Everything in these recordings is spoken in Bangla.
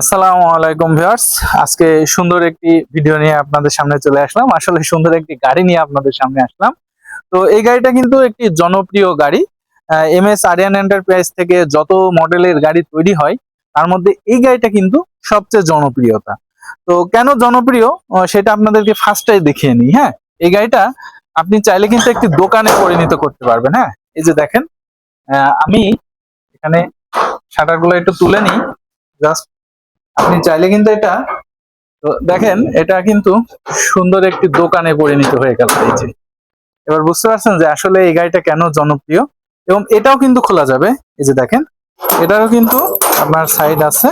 আসসালামু আলাইকুম ভিউয়ার্স। আজকে সুন্দর একটি ভিডিও নিয়ে আপনাদের সামনে চলে আসলাম। আসলে সুন্দর একটি গাড়ি নিয়ে আপনাদের সামনে আসলাম। তো এই গাড়িটা কিন্তু একটি জনপ্রিয় গাড়ি। এম এস আরিয়ান এন্টারপ্রাইজ থেকে যত মডেলের গাড়ি তৈরি হয়, তার মধ্যে এই গাড়িটা কিন্তু সবচেয়ে জনপ্রিয়তা। তো কেন জনপ্রিয়? সেটা আপনাদেরকে ফার্স্টটাই দেখিয়ে নিই হ্যাঁ? এই গাড়িটা আপনি চাইলে কিন্তু একটি দোকানে পরিণত করতে পারবেন হ্যাঁ? এই যে দেখেন আমি এখানে শাটারগুলো একটু তুলে নিই। জাস্ট আপনি চাইলে কিন্তু এটা, তো দেখেন, এটা কিন্তু সুন্দর একটি দোকানে পরিণত হয়ে গেল এই যে। এবার বুঝতে পারছেন যে আসলে এই গাড়িটা কেন জনপ্রিয়? এবং এটাও কিন্তু খোলা যাবে, এই যে দেখেন। এটারও কিন্তু আপনার সাইড আছে।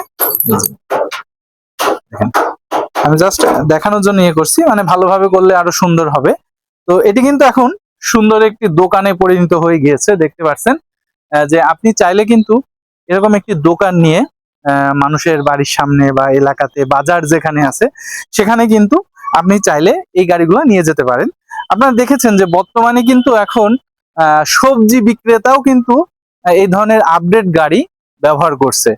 দেখেন, আমি জাস্ট দেখানোর জন্য ইয়ে করছি মানে ভালোভাবে করলে আরও সুন্দর হবে। তো এটি কিন্তু এখন সুন্দর একটি দোকানে পরিণত হয়ে গিয়েছে, দেখতে পাচ্ছেন যে আপনি চাইলে কিন্তু এরকম একটি দোকান নিয়ে মানুষের বাড়ির সামনে বা এলাকাতে, বাজার যেখানে আছে, সেখানে কিন্তু আপনি চাইলে এই গাড়িগুলো নিয়ে যেতে পারেন। আপনারা দেখেছেন যে বর্তমানে কিন্তু এখন সবজি বিক্রেতাও কিন্তু এই ধরনের আপডেট গাড়ি ব্যবহার করছে।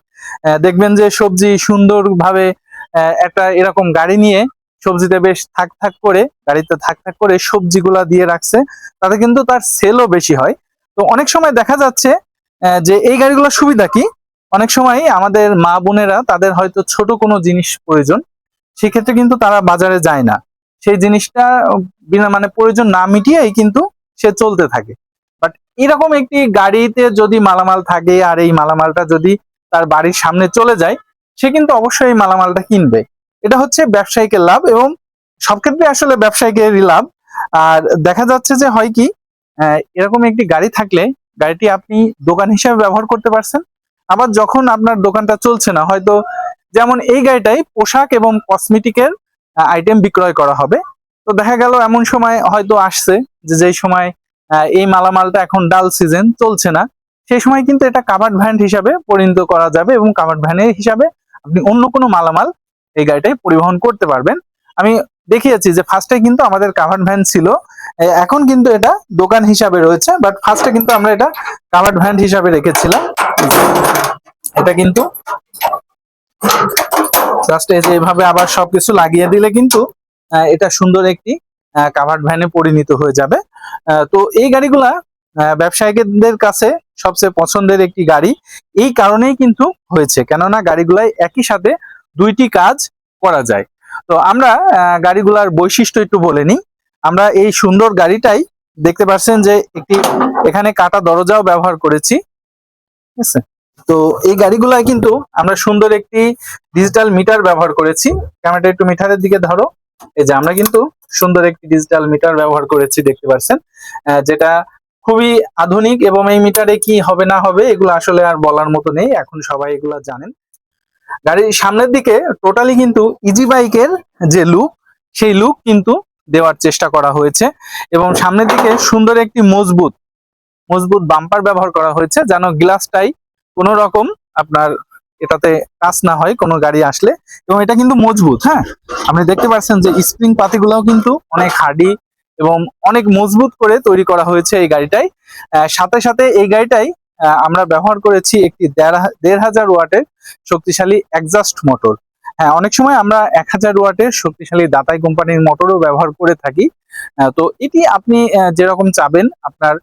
দেখবেন যে সবজি সুন্দরভাবে একটা এরকম গাড়ি নিয়ে সবজিতে বেশ থাক থাক করে, গাড়িতে থাক থাক করে সবজিগুলা দিয়ে রাখছে, তাতে কিন্তু তার সেলও বেশি হয়। তো অনেক সময় দেখা যাচ্ছে যে এই গাড়িগুলোর সুবিধা কি? অনেক সময় আমাদের মা বোনেরা তাদের হয়তো ছোট কোনো জিনিস প্রয়োজন, সেক্ষেত্রে কিন্তু তারা বাজারে যায় না। সেই জিনিসটা বিনা মানে প্রয়োজন না মিটিয়েই কিন্তু সে চলতে থাকে। বাট এরকম একটি গাড়িতে যদি মালামাল থাকে আর এই মালামালটা যদি তার বাড়ির সামনে চলে যায়, সে কিন্তু অবশ্যই এই মালামালটা কিনবে। এটা হচ্ছে ব্যবসায়িকের লাভ এবং সব ক্ষেত্রে আসলে ব্যবসায়িকেরই লাভ। আর দেখা যাচ্ছে যে হয় কি এরকম একটি গাড়ি থাকলে গাড়িটি আপনি দোকান হিসেবে ব্যবহার করতে পারছেন। আবার যখন আপনার দোকানটা চলছে না, হয়তো যেমন এই গাড়িটাই পোশাক এবং কসমেটিকের আইটেম বিক্রয় করা হবে। তো দেখা গেল এমন সময় হয়তো আসছে যে যেই সময় এই মালামালটা এখন ডাল সিজন চলছে না, সেই সময় কিন্তু এটা কাভার্ড ভ্যান হিসাবে পরিণত করা যাবে এবং কাভার্ড ভ্যানের হিসাবে আপনি অন্য কোনো মালামাল এই গাড়িটাই পরিবহন করতে পারবেন। আমি দেখিয়েছি যে ফার্স্টে কিন্তু আমাদের কাভার্ড ভ্যান ছিল এখন কিন্তু এটা দোকান হিসাবে রয়েছে বাট ফার্স্টে কিন্তু আমরা এটা কাভার্ড ভ্যান হিসাবে রেখেছিলাম। এটা কিন্তু জাস্ট এই যে এভাবে আবার সবকিছু লাগিয়ে দিলে কিন্তু এটা সুন্দর একটি কাভার্ড ভ্যানে পরিণত হয়ে যাবে। তো এই গাড়িগুলা ব্যবসায়ীদের কাছে সবচেয়ে পছন্দের একটি গাড়ি। এই কারণেই কিন্তু হয়েছে, কেননা গাড়িগুলাই একই সাথে দুইটি কাজ করা যায়। তো আমরা গাড়িগুলার বৈশিষ্ট্য একটু বলে নিই। আমরা এই সুন্দর গাড়িটাই দেখতে পাচ্ছেন যে একটি এখানে কাটা দরজাও ব্যবহার করেছি। ঠিক আছে? তো এই গাড়িগুলাই কিন্তু আমরা সুন্দর একটি ডিজিটাল মিটার ব্যবহার করেছি। ক্যামেরাটা একটু মিটারের দিকে ধরো। এই যে আমরা কিন্তু সুন্দর একটি ডিজিটাল মিটার ব্যবহার করেছি, দেখতে পাচ্ছেন যেটা খুবই আধুনিক এবং এই মিটারে কি হবে না হবে, এগুলো আসলে আর বলার মতো নেই। এখন সবাই এগুলো জানেন। গাড়ির সামনের দিকে টোটালি কিন্তু ইজি বাইকের যে লুক সেই লুক কিন্তু দেওয়ার চেষ্টা করা হয়েছে। এবং সামনের দিকে সুন্দর একটি মজবুত মজবুত বাম্পার ব্যবহার করা হয়েছে যেন গ্লাসটাই কোনো রকম আপনার এটাতে কাজ না হয় কোনো গাড়ি আসলে এবং এটা কিন্তু মজবুত হ্যাঁ? আপনি দেখতে পাচ্ছেন যে স্প্রিং পাতিগুলোও কিন্তু অনেক হার্ডি এবং অনেক মজবুত করে তৈরি করা হয়েছে এই গাড়িটাই। সাথে সাথে এই গাড়িটাই আমরা ব্যবহার করেছি একটি দেড় হাজার ওয়াটের শক্তিশালী একজাস্ট মোটর হ্যাঁ অনেক সময় আমরা এক হাজার ওয়াটের শক্তিশালী দাতাই কোম্পানির মোটরও ব্যবহার করে থাকি। তো এটি আপনি যেরকম চাবেন আপনার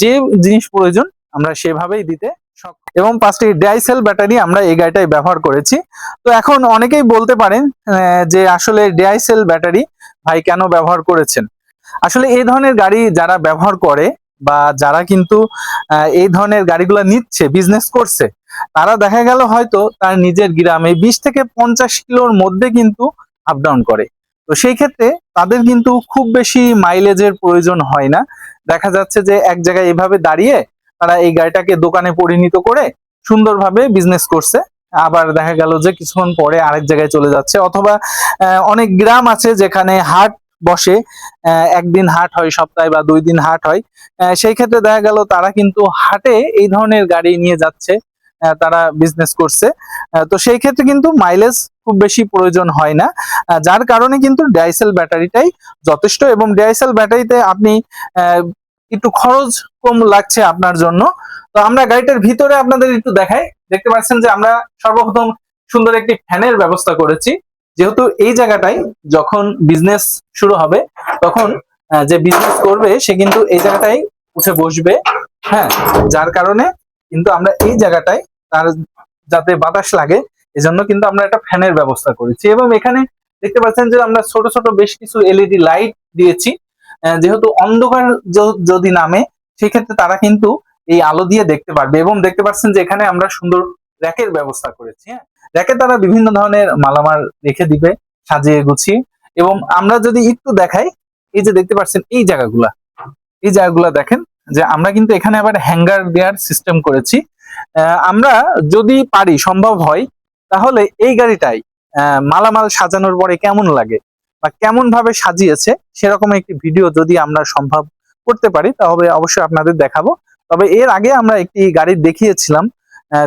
যে জিনিস প্রয়োজন, আমরা সেভাবেই দিতে। এবং পাঁচটি ডাইসেল ব্যাটারি আমরা এই গাড়িটাই ব্যবহার করেছি। তো এখন অনেকেই বলতে পারেন যে আসলে ডাইসেল ব্যাটারি ভাই কেন ব্যবহার করেছেন? আসলে এই ধরনের গাড়ি যারা ব্যবহার করে বা যারা কিন্তু এই ধরনের গাড়িগুলো নিচ্ছে বিজনেস করছে, তারা দেখা গেল হয়তো তার নিজের গ্রামে বিশ থেকে পঞ্চাশ কিলোর মধ্যে কিন্তু আপ ডাউন করে। তো সেই ক্ষেত্রে তাদের কিন্তু খুব বেশি মাইলেজের প্রয়োজন হয় না। দেখা যাচ্ছে যে এক জায়গায় এভাবে দাঁড়িয়ে তারা এই গাড়িটাকে দোকানে পরিণত করে সুন্দরভাবে বিজনেস করছে। আবার দেখা গেল যে কিছুক্ষণ পরে আরেক জায়গায় চলে যাচ্ছে অথবা অনেক গ্রাম আছে যেখানে হাট বসে একদিন হাট হয় সপ্তাহে বা দুই দিন হাট হয়। সেই ক্ষেত্রে দেখা গেল তারা কিন্তু হাটে এই ধরনের গাড়ি নিয়ে যাচ্ছে। তারা বিজনেস করছে। তো সেই ক্ষেত্রে কিন্তু মাইলেজ খুব বেশি প্রয়োজন হয় না। যার কারণে কিন্তু ডাইসেল ব্যাটারিটাই যথেষ্ট এবং ডাইসেল ব্যাটারিতে আপনি একটু খরচ কম লাগছে আপনার জন্য। তো আমরা গাড়িটার ভিতরে আপনাদের একটু দেখাই। দেখতে পাচ্ছেন যে আমরা সর্বপ্রথম সুন্দর একটি ফ্যানের ব্যবস্থা করেছি। যেহেতু এই জায়গাটায় যখন বিজনেস শুরু হবে, তখন যে বিজনেস করবে, সে কিন্তু এই জায়গাটায় উঠে বসবে। হ্যাঁ যার কারণে কিন্তু আমরা এই জায়গাটায় তার যাতে বাতাস লাগে, এজন্য কিন্তু আমরা একটা ফ্যানের ব্যবস্থা করেছি। এবং এখানে দেখতে পাচ্ছেন যে আমরা ছোট ছোট বেশ কিছু এলইডি লাইট দিয়েছি। যেহেতু অন্ধকার যদি নামে, সেক্ষেত্রে তারা কিন্তু এই আলো দিয়ে দেখতে পারবে। এবং দেখতে পাচ্ছেন যে এখানে আমরা সুন্দর র্যাকের ব্যবস্থা করেছি হ্যাঁ? র্যাকে তারা বিভিন্ন ধরনের মালামাল রেখে দিবে, সাজিয়ে গুছিয়ে। এবং আমরা যদি একটু দেখাই, এই যে দেখতে পাচ্ছেন এই জায়গাগুলা। এই জায়গাগুলা দেখেন যে আমরা কিন্তু এখানে আবার হ্যাঙ্গার দেওয়ার সিস্টেম করেছি। আমরা যদি পারি, সম্ভব হয়, তাহলে এই গাড়িটাই মালামাল সাজানোর পরে কেমন লাগে বা কেমন ভাবে সাজিয়েছে সেরকম একটি ভিডিও যদি আমরা সম্ভব করতে পারি, তাহলে অবশ্যই আপনাদের দেখাবো। তবে এর আগে আমরা একটি গাড়ি দেখিয়েছিলাম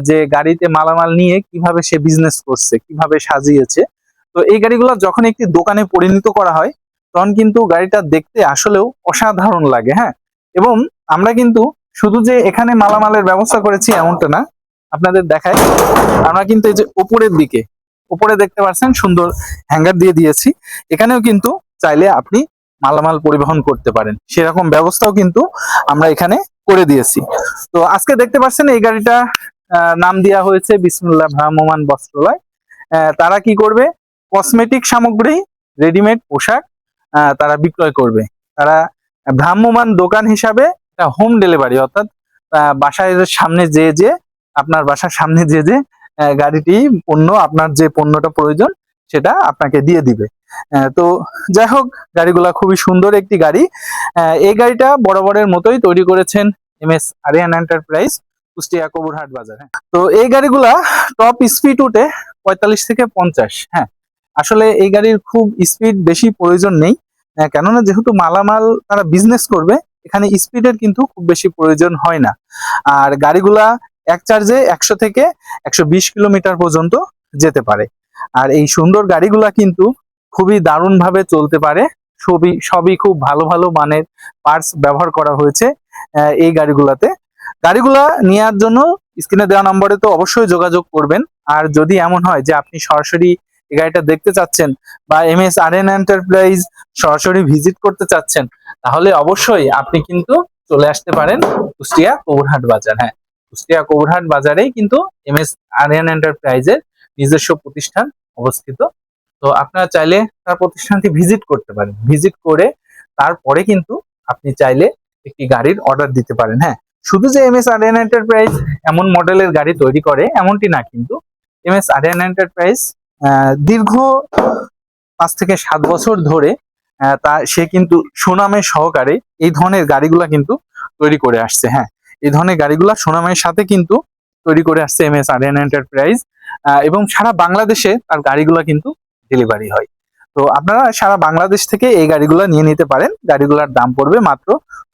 যে গাড়িতে মালামাল নিয়ে কীভাবে সে বিজনেস করছে, কীভাবে সাজিয়েছে। তো এই গাড়িগুলো যখন একটি দোকানে পরিণত করা হয়, তখন কিন্তু গাড়িটা দেখতে আসলেও অসাধারণ লাগে হ্যাঁ? এবং আমরা কিন্তু শুধু যে এখানে মালামালের ব্যবস্থা করেছি এমনটা না, আপনাদের দেখায়। আমরা কিন্তু এই যে উপরের দিকে, উপরে দেখতে পাচ্ছেন সুন্দর হ্যাঙ্গার দিয়ে দিয়েছি। এখানেও কিন্তু চাইলে আপনি মালামাল পরিবহন করতে পারেন। সেরকম ব্যবস্থাও কিন্তু আমরা এখানে করে দিয়েছি। তো আজকে দেখতে পাচ্ছেন এই গাড়িটা নাম দেওয়া হয়েছে বিসমুল্লাহ ভ্রাম্যমান বস্ত্রালয়। তারা কি করবে? কসমেটিক সামগ্রী, রেডিমেড পোশাক তারা বিক্রয় করবে। তারা ভ্রাম্যমান দোকান হিসাবে হোম ডেলিভারি অর্থাৎ বাসায় সামনে যে যে, আপনার বাসার সামনে যে যে গাড়িটি পণ্য, আপনার যে পণ্যটা প্রয়োজন, সেটা আপনাকে দিয়ে দিবে। তো যাই হোক, গাড়িগুলা খুবই সুন্দর একটি গাড়ি। এই গাড়িটা বরাবরের মতোই তৈরি করেছেন M S Aryan enterprise, Kushtia Kaburhat বাজার হ্যাঁ। তো এই গাড়িগুলা টপ স্পিড উঠে পঁয়তাল্লিশ থেকে পঞ্চাশ হ্যাঁ। আসলে এই গাড়ির খুব স্পিড বেশি প্রয়োজন নেই কেননা যেহেতু মালামাল তারা বিজনেস করবে এখানে স্পিডের কিন্তু খুব বেশি প্রয়োজন হয় না। আর গাড়িগুলা এক চার্জে একশো থেকে একশো বিশ কিলোমিটার পর্যন্ত যেতে পারে। আর এই সুন্দর গাড়িগুলা কিন্তু খুবই দারুণ ভাবে চলতে পারে। সবই সবই খুব ভালো ভালো মানের পার্টস ব্যবহার করা হয়েছে এই গাড়িগুলাতে। গাড়িগুলা নেওয়ার জন্য স্ক্রিনে দেওয়া নম্বরে তো অবশ্যই যোগাযোগ করবেন। আর যদি এমন হয় যে আপনি সরাসরি গাড়িটা দেখতে চাচ্ছেন বা M S R N enterprise সরাসরি ভিজিট করতে চাচ্ছেন, তাহলে অবশ্যই আপনি কিন্তু চলে আসতে পারেন কুষ্টিয়া কবুরহাট বাজার। হ্যাঁ কুষ্টিয়া কবুরহাট বাজারেই কিন্তু এম এস আরিয়ান এন্টারপ্রাইজের নিজস্ব প্রতিষ্ঠান অবস্থিত। তো আপনারা চাইলে তার প্রতিষ্ঠানটি ভিজিট করতে পারেন। ভিজিট করে তারপরে কিন্তু আপনি চাইলে একটি গাড়ির অর্ডার দিতে পারেন। হ্যাঁ শুধু যে এম এস আরিয়ান এন্টারপ্রাইজ এমন মডেলের গাড়ি তৈরি করে, এমনটি না কিন্তু। এম এস আরিয়ান এন্টারপ্রাইজ দীর্ঘ পাঁচ থেকে সাত বছর ধরে তা সে কিন্তু সুনামের সহকারে এই ধরনের গাড়িগুলা কিন্তু তৈরি করে আসছে হ্যাঁ। এই ধরনের গাড়িগুলা সুনামের সাথে কিন্তু তৈরি করে আসছে এম এস আরিয়ান এন্টারপ্রাইজ এবং সারা বাংলাদেশে তার গাড়িগুলা কিন্তু ডেলিভারি হয়। তো আপনারা সারা বাংলাদেশ থেকে এই গাড়িগুলা নিয়ে নিতে পারেন। গাড়িগুলার দাম পড়বে মাত্র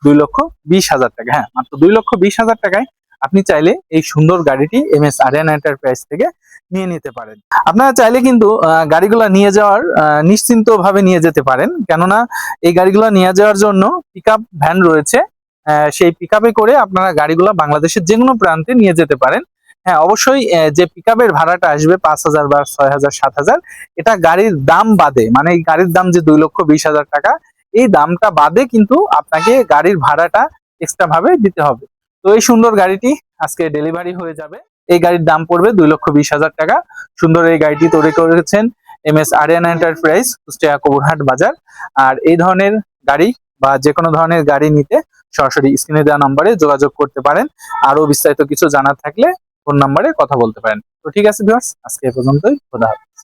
দুই লক্ষ বিশ হাজার টাকা হ্যাঁ মাত্র দুই লক্ষ বিশ হাজার টাকায় আপনি চাইলে এই সুন্দর গাড়িটি এম এস আরিয়ান এন্টারপ্রাইজ থেকে নিয়ে নিতে পারেন। আপনারা চাইলে কিন্তু গাড়িগুলা নিয়ে যাওয়ার নিশ্চিন্ত ভাবে নিয়ে যেতে পারেন। কেননা এই গাড়িগুলো নিয়ে যাওয়ার জন্য পিক ভ্যান রয়েছে। সেই পিক করে আপনারা গাড়িগুলো বাংলাদেশের যে কোনো প্রান্তে নিয়ে যেতে পারেন। হ্যাঁ অবশ্যই যে পিক ভাড়াটা আসবে পাঁচ হাজার বা ছয় হাজার, সাত হাজার, এটা গাড়ির দাম বাদে মানে এই গাড়ির দাম যে দুই লক্ষ বিশ হাজার টাকা, এই দামটা বাদে কিন্তু আপনাকে গাড়ির ভাড়াটা এক্সট্রা ভাবে দিতে হবে। তো এই সুন্দর গাড়িটি আজকে ডেলিভারি হয়ে যাবে। এই গাড়ির দাম পড়বে দুই লক্ষ বিশ হাজার টাকা। সুন্দর এই গাড়িটি তৈরি করেছেন M S Aryan enterprise, Kushtia Kaburhat বাজার। আর এই ধরনের গাড়ি বা যে কোনো ধরনের গাড়ি নিতে সরাসরি স্ক্রিনে দেওয়া নাম্বারে যোগাযোগ করতে পারেন। আরও বিস্তারিত কিছু জানার থাকলে ফোন নম্বরে কথা বলতে পারেন। তো ঠিক আছে ভিউয়ার্স আজকে এ পর্যন্তই। খোদা হাফেজ।